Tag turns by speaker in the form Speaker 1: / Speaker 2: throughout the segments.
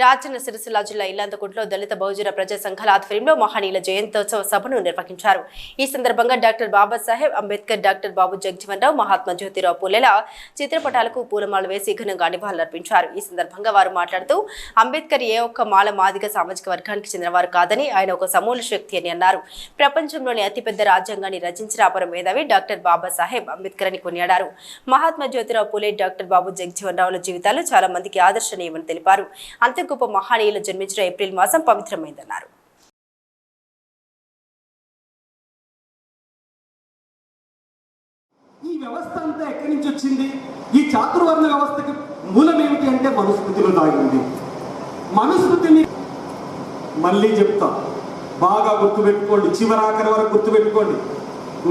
Speaker 1: రాజన్న సిరిసిల్ల జిల్లా ఇల్లంతకుంట్లో దళిత బహుజన ప్రజా సంఘాల ఆధ్వర్యంలో మహనీయుల జయంతోత్సవ సభను నిర్వహించారు. ఈ సందర్భంగా డాక్టర్ బాబాసాహెబ్ అంబేద్కర్ డాక్టర్ బాబు జగజీవన్ రావు మహాత్మా జ్యోతిరావు పూలెల చిత్రపటాలకు పూలమాల వేసి ఘనంగా నివాళులర్పించారు. ఈ సందర్భంగా వారు మాట్లాడుతూ అంబేద్కర్ ఏ ఒక్క మాల మాదిగ సామాజిక వర్గానికి చెందినవారు కాదని ఆయన ఒక సమూల శక్తి అని అన్నారు. ప్రపంచంలోని అతిపెద్ద రాజ్యాంగాన్ని రచించిన అపర మేధావి డాక్టర్ బాబాసాహెబ్ అంబేద్కర్ అని కొనియాడారు. మహాత్మా జ్యోతిరావు పూలే డాక్టర్ బాబు జగజీవన్ రావుల జీవితాలు చాలా మందికి ఆదర్శనీయమని తెలిపారు. అంతే గొప్ప మహనీయులు జన్మించిన ఏప్రిల్ మాసం పవిత్రమైందన్నారు.
Speaker 2: ఈ వ్యవస్థ అంతా ఎక్కడి నుంచి వచ్చింది? ఈ చాతుర్వర్ణ వ్యవస్థకి మూలం ఏమిటి అంటే మనుస్మృతిలో దాగింది. మనుస్మృతిని మళ్ళీ చెప్తా. బాగా గుర్తుపెట్టుకోండి చివరాఖరి వరకు గుర్తుపెట్టుకోండి.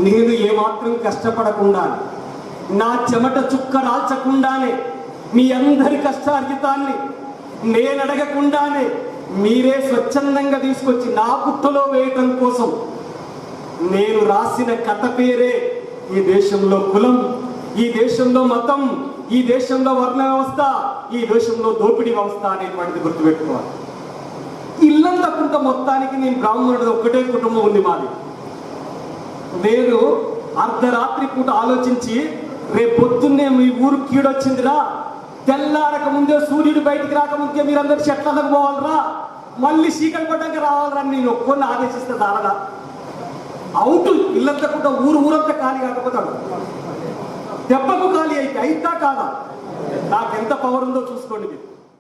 Speaker 2: నేను ఏమాత్రం కష్టపడకుండా నా చెమట చుక్క రాల్చకుండానే మీ అందరి కష్టార్జితాన్ని నేను అడగకుండానే మీరే స్వచ్ఛందంగా తీసుకొచ్చి నా పుట్టలో వేయటం కోసం నేను రాసిన కథ పేరే ఈ దేశంలో కులం ఈ దేశంలో మతం ఈ దేశంలో వర్ణ వ్యవస్థ ఈ దేశంలో దోపిడీ వ్యవస్థ అనేటువంటిది గుర్తుపెట్టుకోవాలి. ఇల్లంతకుంట మొత్తానికి నేను బ్రాహ్మణుడు ఒక్కటే కుటుంబం ఉంది మాది. నేను అర్ధరాత్రి పూట ఆలోచించి రేపు పొద్దున్నే మీ ఊరు కీడొచ్చిందిరా తెల్లారక ముందే సూర్యుడు బయటికి రాకముందే మీరందరూ చెట్లకు పోవాలరా? మళ్ళీ చీకటి పడ్డాక రావాలరా నేను ఒక్కొని ఆదేశిస్తే దారదా అవుట్ ఇల్లంతా కూడా ఊరు ఊరంతా ఖాళీ కాకపోతాడు. దెబ్బకు ఖాళీ అయితే అయితా కాదా? నాకెంత పవర్ ఉందో చూసుకోండి మీరు.